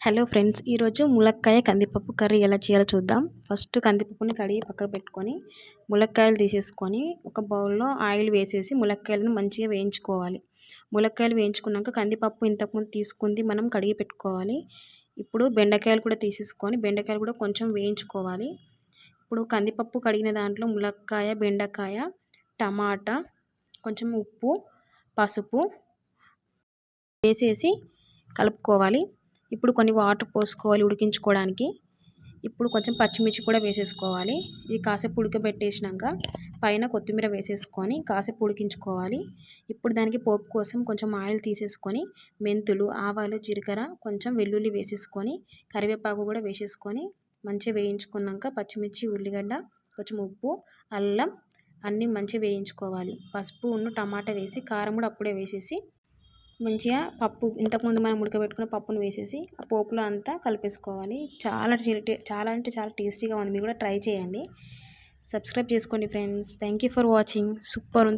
Hello friends ఈరోజు ములక్కాయ కందిపప్పు కర్రీ ఎలా చేయాలో చూద్దాం. ఫస్ట్ కందిపప్పుని కడిగి పక్కకు పెట్టుకొని ములక్కాయలు తీసేసుకొని ఒక బౌల్లో ఆయిల్ వేసేసి ములక్కాయలను మంచిగా వేయించుకోవాలి. ములక్కాయలు వేయించుకున్నాక కందిపప్పు ఇంతకుముందు తీసుకుంది మనం కడిగి పెట్టుకోవాలి. ఇప్పుడు బెండకాయలు కూడా తీసేసుకొని బెండకాయలు కూడా కొంచెం వేయించుకోవాలి. ఇప్పుడు కందిపప్పు కడిగిన దాంట్లో ములక్కాయ బెండకాయ టమాటా కొంచెం ఉప్పు పసుపు వేసేసి కలుపుకోవాలి. ఇప్పుడు కొన్ని వాటర్ పోసుకోవాలి ఉడికించుకోవడానికి. ఇప్పుడు కొంచెం పచ్చిమిర్చి కూడా వేసేసుకోవాలి. ఇది కాసేపు ఉడకబెట్టేసినాక పైన కొత్తిమీర వేసేసుకొని కాసేపు ఉడికించుకోవాలి. ఇప్పుడు దానికి పోపు కోసం కొంచెం ఆయిల్ తీసేసుకొని మెంతులు ఆవాలు జీలకర్ర కొంచెం వెల్లుల్లి వేసేసుకొని కరివేపాకు కూడా వేసేసుకొని మంచిగా వేయించుకున్నాక పచ్చిమిర్చి ఉల్లిగడ్డ కొంచెం ఉప్పు అల్లం అన్నీ మంచిగా వేయించుకోవాలి. పసుపు ఉన్న టమాటా వేసి కారం కూడా అప్పుడే వేసేసి మంచిగా పప్పు ఇంతకుముందు మనం ఉడకబెట్టుకున్న పప్పును వేసేసి ఆ పోపులో అంతా కలిపేసుకోవాలి. చాలా చాలా అంటే చాలా టేస్టీగా ఉంది. మీరు కూడా ట్రై చేయండి. సబ్స్క్రైబ్ చేసుకోండి friends. Thank you for watching. Super ఉంది.